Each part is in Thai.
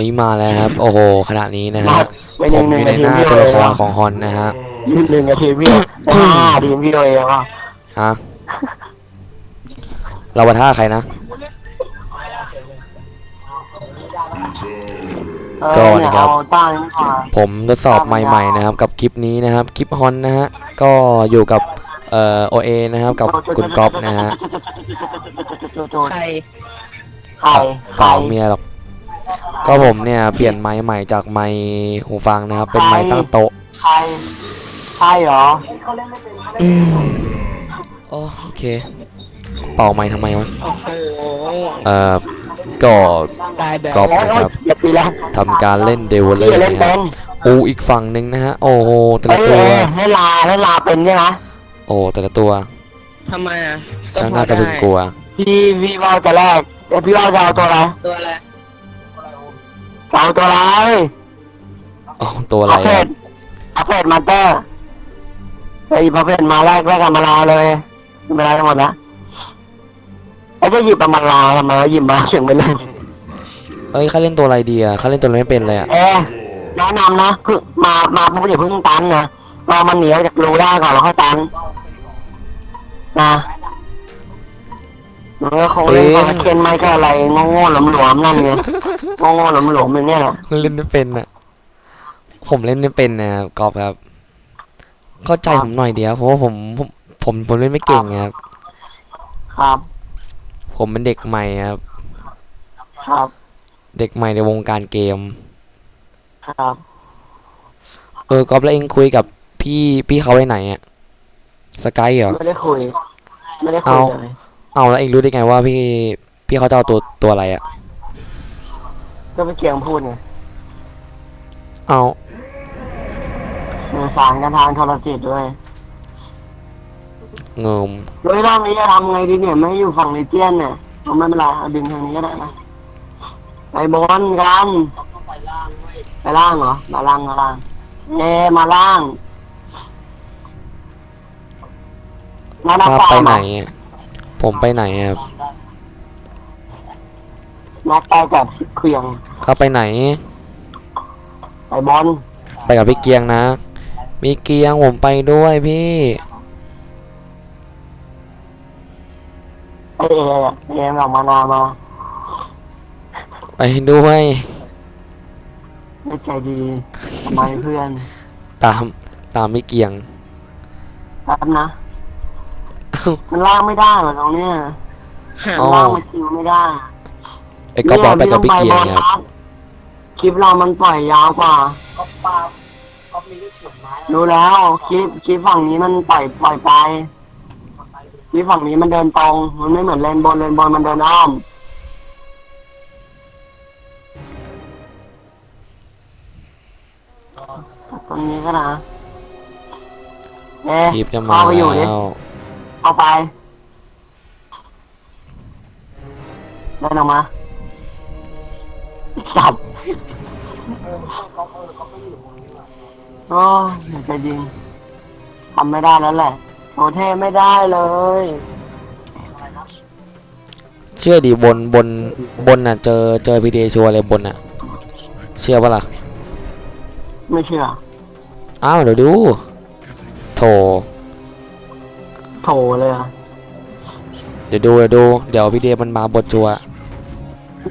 ฮ้ยมาแล้วครับ โอ้โหขณะนี้นะฮะเป็นผยัมงอหนึ่งยู่ในหน้าทีมตัวละครพี่ของฮอนนะฮะยืนหนึ่งกับทีมพี่ห้าทีมพี่เลยอะฮะเราว่าท่าใครนะเออก่อนเนี่ยครับเอาตั้งนี่ก่อนผมทดสอบใหม่ๆนะครับ กับคลิปนี้นะครับ คลิปฮอนนะฮะ ก็อยู่กับเอ่อโอเอนะครับ กับคุณก๊อฟนะฮะใครใครเปล่าเมียหรอก ก็ผมเนี่ยเปลี่ยนไม้ใหม่จากไม้หูฟังนะครับ เป็นไม้ตั้งโต๊ะใครใครเหรอโอโอเค เป่าไม้ทำไมวะโอ้โหเอ่อก็ตายแบบก๊อฟนะครับอย่าตีแล้วทำการเล่นเดวเลพี่ยเล่นนะคเป็รับนอูอีกฝั่งหนึ่งนะฮะ โอ้โหแต่เอ้ละยตัวเอ้ยให้ลาให้ลาเป็นใช่ไหมโอ้แต่ละตัวทำไมอะช่างน่าจะพึงกลัว พี่พี่ว่าจะแรกเอ้ยพี่ว่าจะเอาตัวอะไรตัวอะไร จะเอาตัวอะไรอ๋อตัวอะไรประเภอะทประเภทมาสเตอร์ไอ้ประเภทมาแรกแรกกันมาลาเลยไม่เป็นไรทั้งหมดนะไอ้จะหยิบมาลาทำไมวะหยิบมาเสียงไปเลยเอ้ยข้าเล่นตัวอะไรดีอะข้าเล่นตัวอะไรไม่เป็นเลยอะเอ๊ะแนะนำนะคือมามาปุ๊บอย่าเพิ่งตันนะรอมันเหนียวจากรูได้ก่อนแล้วค่อยตันนะ มันก็คงเล่นคอนเทนต์ไม่ก็อะไรโง่ๆหลวมๆนั่นไงโง่ๆหลวมๆเป็นเนี่ยแหละเล่นไม่เป็นอะผมเล่นไม่เป็นนะครับกอล์ฟครับ เข้าใจผมหน่อยเดียวเพราะว่าผมผมผมผมเล่นไม่เก่งครับ ครับ ผมเป็นเด็กใหม่ครับ ครับ เด็กใหม่ในวงการเกม ครับ เออกอล์ฟแล้วเองคุยกับพี่พี่เขาไปไหนอะสกายเหรอไม่ได้คุย ไม่ได้คุยเอาเลย เอาแล้วเองรู้ได้ไงว่าพี่พี่เขาจะเอาตัวตัวอะไรอะก็ไปเกียงพูดไงเอาสื่อสารกันทางโทรจิตด้วยเงิมโดยรอบนี้จะทำไงดีเนี่ยไม่ให้อยู่ฝั่งเลเจียนเนี่ยเอาไม่เป็นไรเอาดึงทางนี้ก็ได้นะไปบอลกันไปล่างเหรอมาล่างมาล่างเอมาล่างแล้วนักถ้าปลาไปยไหนมาอะ ผมไปไหนอะครับนักปลายกับเคลียงถ้าไปไหน ไปบอลไปกับพี่เกียงนะ มีเกียงผมไปด้วยพี่ เอเออะเอมออกมานามาไปด้วยไม่ใจดีทำไมเพื่อน ตามตามพี่เกียงแป๊บนะเอ้า มันล่างไม่ได้เหรอตรงเนี้ยหาอ๋อล่างมันคิวไม่ได้ไอ้ก็บอกไปกับพี่เกียงนี่ครับคลิปเรามันปล่อยยาวกว่ารู้แล้วคลิปคลิปฝั่งนี้มันปล่อยปล่อยไปคลิปฝั่งนี้มันเดินตรง มันไม่เหมือนเลนบนเลนบนมันเดินอ้อม ตรงนี้ก็นะเอ๊ะคลิปจะมาเข้าไปอยู่ดิแล้ว เอาไปเดินออกมาสับโอ้ยอยากจะยิงทำไม่ได้แล้วแหละโอเทไม่ได้เลย เชื่อดิบนบนบนน่ะเจอเจอพีเดชัวร์เลยบนน่ะ เชื่อปะล่ะไม่เชื่อ อ้าวเดี๋ยวดู โถ โถเลยอะเดี๋ยวดูเดี๋ยวดูเดี๋ยวพีเดมันมาบนชัวร์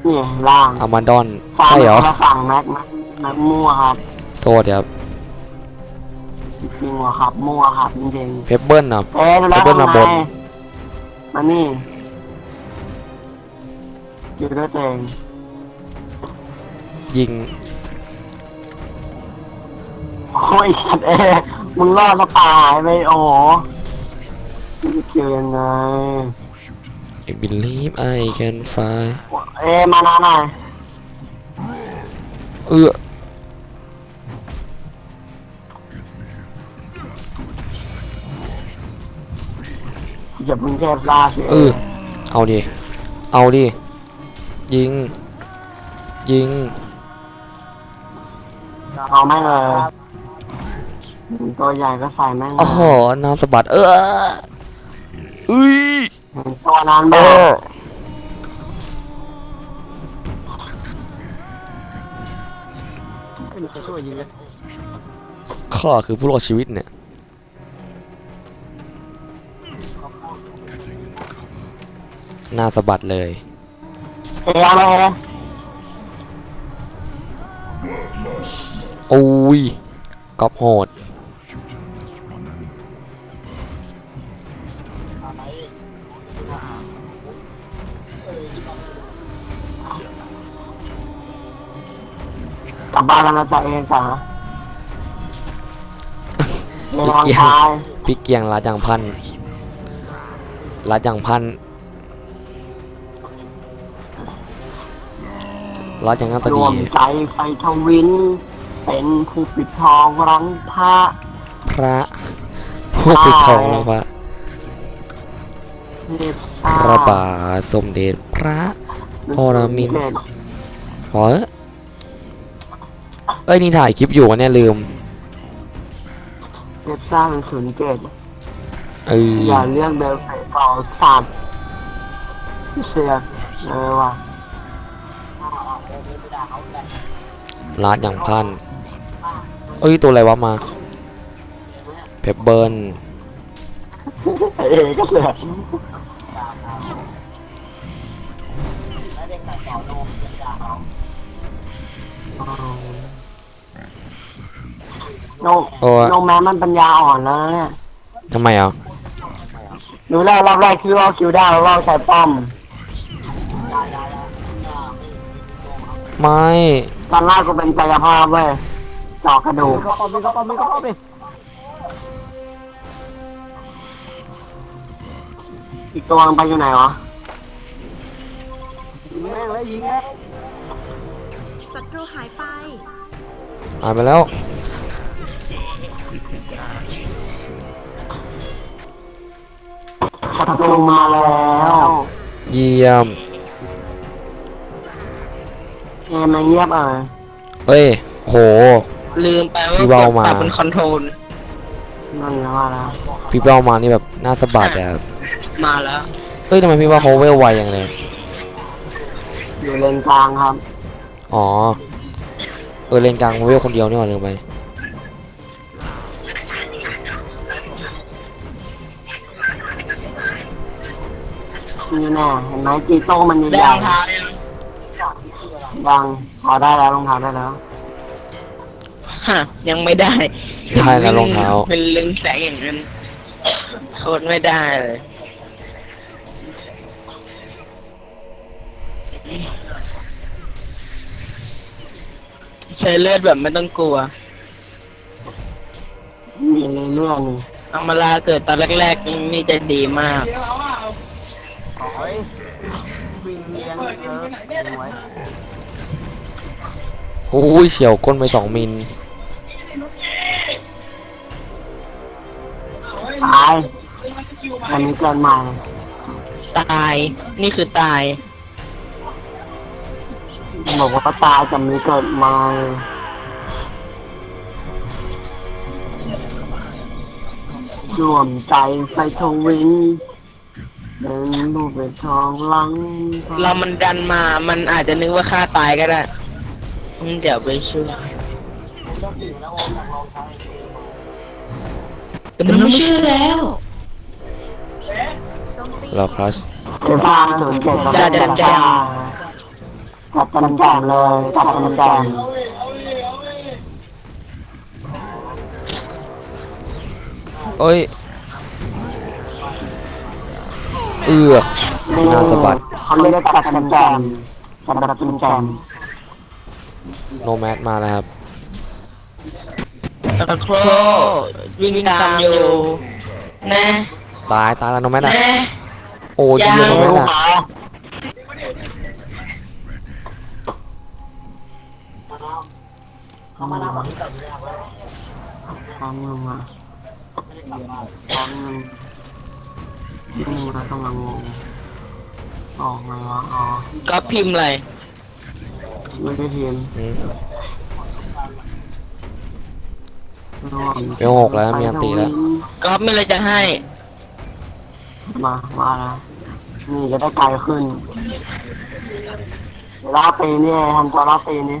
นี่ล่างอามาดอนฟังใช่เหรอมาสั่งแม็กแม็กแม็กมั่วครับโทษครับจริงว่ะครับมั่วครับจริงเพปเบิลน่ะๆเอ๊ะดูแล้วเบิ้ลมาทำไงบนมานี่อยู่ด้วยตัวเองยิงโอ้ยสัตว์เอ๊ะมึงรอดแล้วตายไปโอ้ โหจะเกี่ยวยังไง I believe I can fly เอ๊ะมาหน้าหน่อยเอออย่าเพิ่งแคบลาสิเออเอาดิ เอาดิ ยิง ยิง เอาแม่งเลยตัวใหญ่ก็ใส่แม่งเลยโอ้โหน้ำสะบัด เออ อุ้ยตัวนั้นเอแม่อช่วยยิงเลยข้าคือผู้รอดชีวิตเนี่ย หน้าสะบัดเลยเอ้ยเอาเลยโอ้ยก๊อปโหด กลับบ้านแล้วนะจ๊ะเองจ๋าเดี๋ยวลองทายพี่เกียงรัดอย่างพันรัดอย่างพันรัดอย่างหน่าตารดีวมใจไฟทวิน เป็นผู้ปิดทองรังพระพระผู้ปิดทองแล้วพระเทพพ ระบาทสมเด็จพระพรมินทร์พอเถอะเอ้ยนี่ถ่ายคลิปอยู่วะเนี่ยลืมเทพสร้างศูนย์เจ็ดเอออย่าเลือกเบลเฟตต่อสัตว์เสียเออว่ะรัดอย่างพัน เอ้ย ตัวอะไรวะมาเพปเบิร์นเองก็เสือ โนโอ้ยโนแม้มันปัญญาอ่อนแล้วนะเนี่ยทำไมอะดูแรกรอบแรกคิดว่าคิวได้แล้วรอบใช้ป้อม ไม่ ตอนแรกกูเป็นกายภาพเว้ยเจอกระดูกก็ป้อมมีก็ป้อมมีก็ป้อมมีอีกตัวมันไปอยู่ไหนวะ ยิงแม่งเลยยิงแม่งศัตรูหายไป หายไปแล้ว ศัตรูมาแล้วเยี่ยมเกมมันเงียบเออเฮ้ย โห ลืมไปว่าพี่เบากดมา ปรับเป็นคอนโทรล นั่นนะว่าแล้วพี่เป้ามานี่แบบหน้าสะบัดอะครับมาแล้ว เอ้ยทำไมพี่ว่าเขาเวลไวอย่างเลย อยู่เลนกลางครับ อ๋อ เออเลนกลางเวลคนเดียวนี่หว่าลืมไป นี่แน่เห็นไหมจีโต้มันใหได้ญ่รองเท้ายังๆยังพอได้แล้วรองเท้าได้แล้ว ฮะยังไม่ได้ได้แล้วรองเท้า เป็นเรืองแสงอย่างนั้นโคตรไม่ได้เลย ใช้เลือดแบบไม่ต้องกลัวมีเรื่อยๆนี่เอามาลาเกิดตอนแรกๆนี่จะดีมากวิ่งเลี้ยงเยอะไว้โอ้ยเฉียวก้นไปสองมิลตายอันนี้เกินใหม่ตาย นี่คือตาย บอกว่าตายจะมีเกิดใหม่รวมใจไฟทวินเป็นรูปเป็นทองหลังเรามันดันมา มันอาจจะนึกว่าฆ่าตายก็ได้อืมเดี๋ยวไปช่วยแต่มันไม่เชื่อแล้วโจมตีรอครัสเดี๋ยวบ้านศูนย์เจ็ดจ้าจ้าจ้า จัดจำแจมเลยจัดจำแจมเอ้ย เอือกหน้าสะบัดเขาเรียกจัดจำแจมจัดจำแจมโนแมดมาแล้วครับตะโครวิ่งตามอยู่นะตายตายแล้วโนแมดนะอะ โอ้ยยังเยี่ยมโนแมดอะ เขามาแล้วพร้อมลงมาพร้อมลงนี่เราต้องมางงออกมาวะอ๋อก็พิมพ์อะไรไม่ได้ทีมอืมรวมเวหกแล้วมีอันตีแล้ว ก็ไม่เลยจะให้ มามาแล้วนี่จะได้ไกลขึ้นรอบปีนี่ทำตัวรอบปีนี้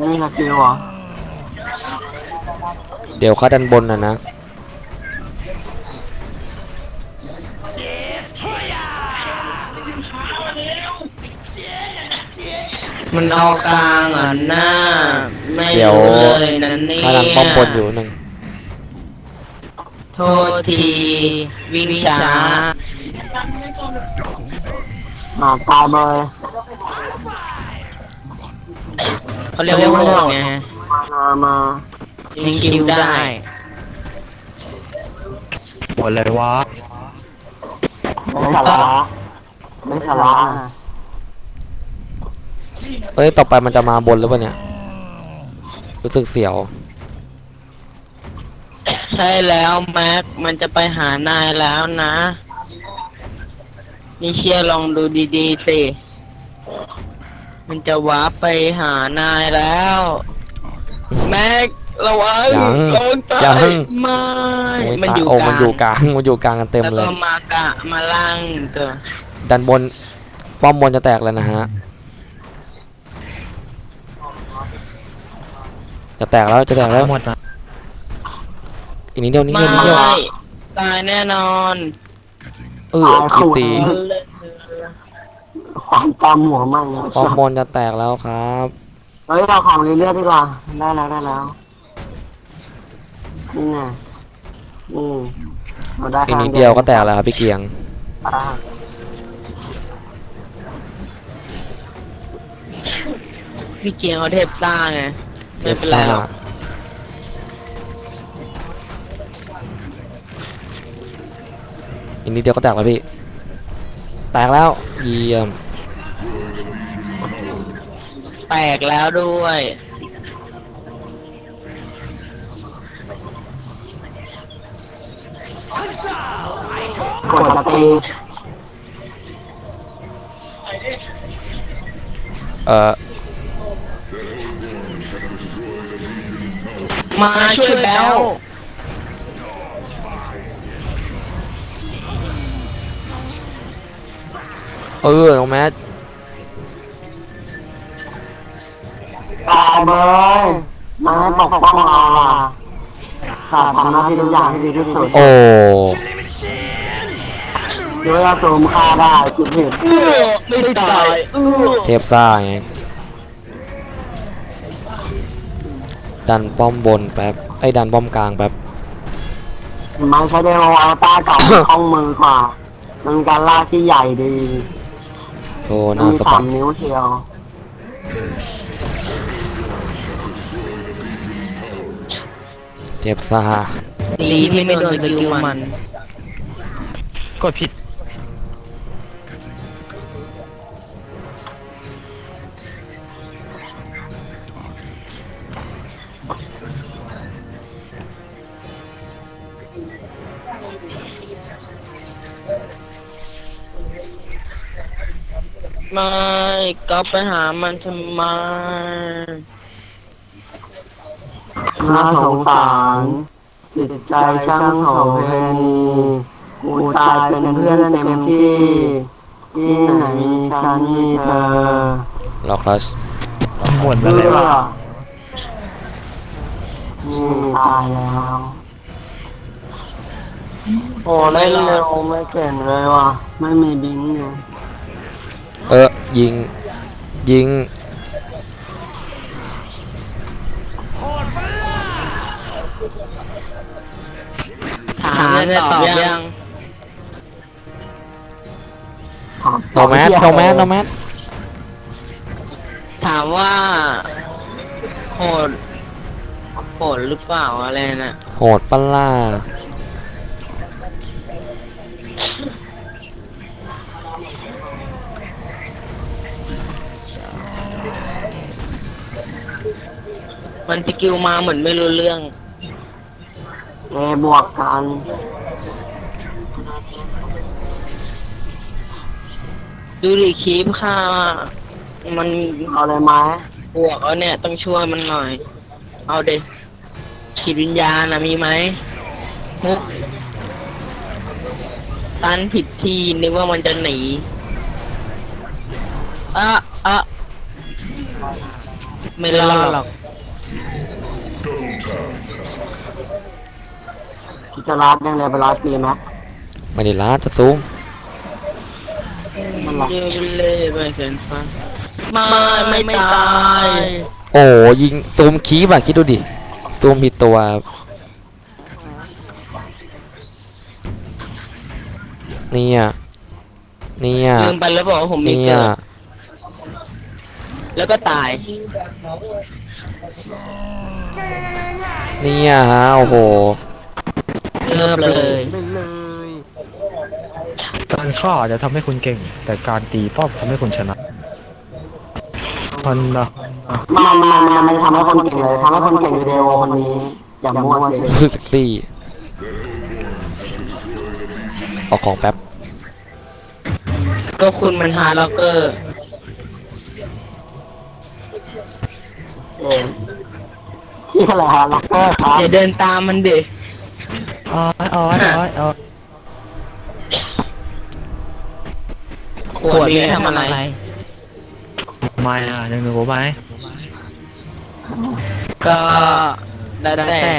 นี่ค่ะคิวเหรอเดี๋ยวเขาดันบนนะนะ มันเอากลางอะหน้า ไม่เดี๋ยวรู้เลยนะเนี่ยเขาดันป้อมบนอยู่หนึ่งโทษที วิ่งช้าหาตายเบย เขาเรียกว่าโง่ไงมามายิงคิวได้หมดเลยวะไม่สาระไม่สาระนะเอ้ย ต่อไปมันจะมาบนหรือเปล่าเนี่ย รู้สึกเสียว ใช่แล้วแม็ก มันจะไปหานายแล้วนะ นี่เชียร์ลองดูดีๆสิ มันจะวาร์ปไปหานายแล้ว แม็กระวังยังระวังตายัง ไม่โอ้ยมันตาอยู่โอ้กมันลางอยู่กลาง มันอยู่กลางกันเต็มแล้วเลยก็มากะมาล่างตัวดันบน ป้อมบนจะแตกแล้วนะฮะ จะแตกแล้ว จะแตกแล้ว หมดนะอีกนิดเดียวนิดไม่เดียวนิดเดียวตายแน่นอน เออคิวตี ความจำหัวมันเนี่ยป้อมบนจะแตกแล้วครับเฮ้ยเราของเรื่อยๆดีกว่าได้แล้วได้แล้วนี่ไงนี่เราได้อีกทางนิดเดียวก็แตกแล้วครับพี่เกียงอ่าพี่เกียงเขาเทพซ่าไงเทไม่ปเป็นไรซ่าหรอกอีกนิดเดียวก็แตกแล้วพี่ แตกแล้วเยี่ยม แตกแล้วด้วย กดจะตีเอ่อมาช่วยแบลเออน้องแมท เบยมาให้ปกป้องเราอะขาดทำหน้าที่ทุกอย่างให้ดีที่สุดโอ้ด้วยเราสูมค่าได้คิดผิดไม่ตายเทปซ่าไงดันป้อมบนแป๊บไอ้ยดันป้อมกลางแป๊บมันใช้ได้ว่าเอาต้าเก่าคล่องมือกว่ามันเป็นการลากที่ใหญ่ดีโอ้มันน่ามีสะสาบัมดนิ้วเชียว เทปซ่าดีที่ไม่โดนสกิลมัน กดผิด ไม่ก็ไปหามันทำไม น่าสงสารจิตใจช่างโหเพนีกูตายเป็นเพื่อนเต็มที่ที่ไหนมีฉันมีเธอล็อกคลัสหมดเพื่แล้วอเลยวะนี่ตายแล้วโอ้เล่นเร็วไม่เก่งเลยว่ะ ไม่มีบิงเลยเออยิง ยิง ถาเงินตอบยังโนแมสโนแมสโนแมสถามว่า โหด โหดหรือเปล่าอะไรน่ะ โหดปะล่ามันสกิลมาเหมือนไม่รู้เรื่อง เอบวกกันดูดิคีปค่ามันเอาเลยไหมาบวกเอาเนี่ยต้องช่วยมันหน่อย เอาเด็กขีดวิญญาณนะมีไหมฮุกตันผิดทีนึกว่ามันจะหนีอะอะไม่รอดหรอก คิด จะรัดยังเลยไปร้อยปีไหมไม่ได้ล้าจะซูมมันหรอเยอะเล่ไปเส้นฟ้าไม่ไม่ตายโอ้ยิงซูมคีบอะคิดดูดิซูมผิดตัวเนี่ยเนี่ยลืมไปแล้วบอกว่าผมมีเนี่ยเกิดแล้วก็ตายเนี่ยฮะโอ้โห เริ่มเลยการฆ่าอาจจะทำให้คุณเก่ง แต่การตีป้อมทำให้คุณชนะมันนะมันมันมันมันทำให้คนเก่งเลยทำให้คนเก่งวิดีโอคนนี้อย่ามั่วสิรู้สึกเซ็กซี่ออกของแป๊บก็คุณมันฮาร์ล็อกเกอร์เออที่อะไรฮะล็อกเกอร์ครับ อย่าเดินตามมันดิ อ๋ออ๋ออ๋ออ๋อขวดนี้ทำอะไรไม่อะยังหนูไหมก็แล้วแต่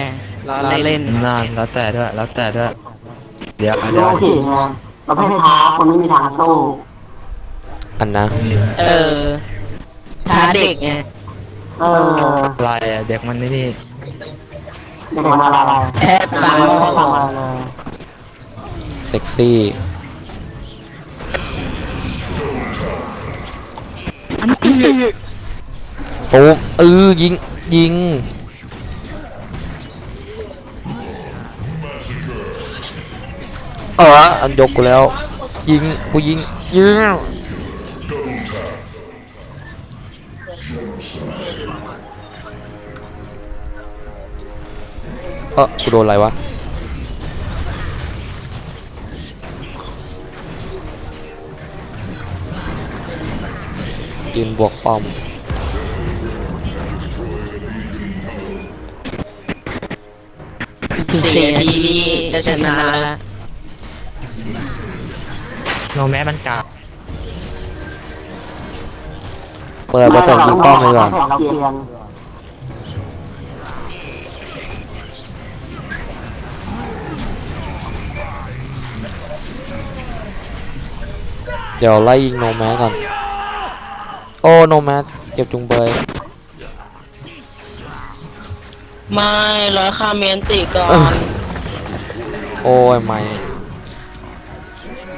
เราเล่นนานแล้วแต่ด้วยแล้วแต่ด้วยเดี๋ยวโลเดี๋ยวกิไงประเภทท้าคนไม่มีทางสู้อันนะ เออท้าเด็กไงเอออะไรอะเด็กมันนี่ เด็กมาอะไรแทบตายไม่ได้ทำอะไรเลยเซ็กซี่ซูมเออยิง ยิง เอออันยกกูแล้ว ยิง กูยิง ยิง เออกูโดนอะไรวะยืนบวกป้อมสี่นาทีนี้จะชนะแล้วโนแม้มันกากเปิดบริษัทยิงป้อมเลยก่อน เราเกียน เดี๋ยวไล่ยิงโนแมสก่อน โอ้โนแมสเจ็บจุงเบยไม่ร้อยคาเมนติก่อเออนโอ้ยไม่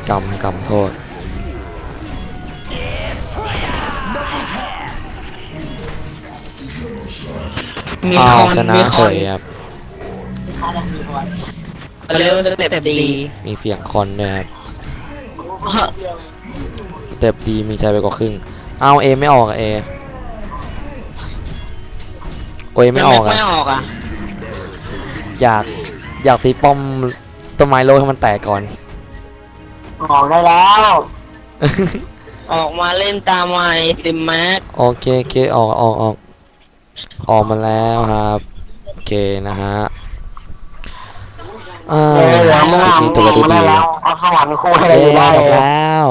กำกำโทษ มีอ้าควอนชนะมีคเฉอนยครับ เร็วสเต็ปดี มีเสียงคอนด้วยครับส เต็ปดีมีใจไปกว่าครึ่ง เอาเอไม่ออกอะเอโอ้ยไม่ออกไม่อะออกอะอยากอยากตีป้อมต้นไม้โลให้มันแตกก่อน ออกได้แล้ว ออกมาเล่นตามไมซิมแม็กโอเคโอเคออกออกออกออกมาแล้วครับโอเคนะฮะอ่าเออเหลือคเมื่อลิปนี้ตัวดูได้ดีแล้วเอาข้าวหวานโค้ให้เย้ได้จบเลยแล้ว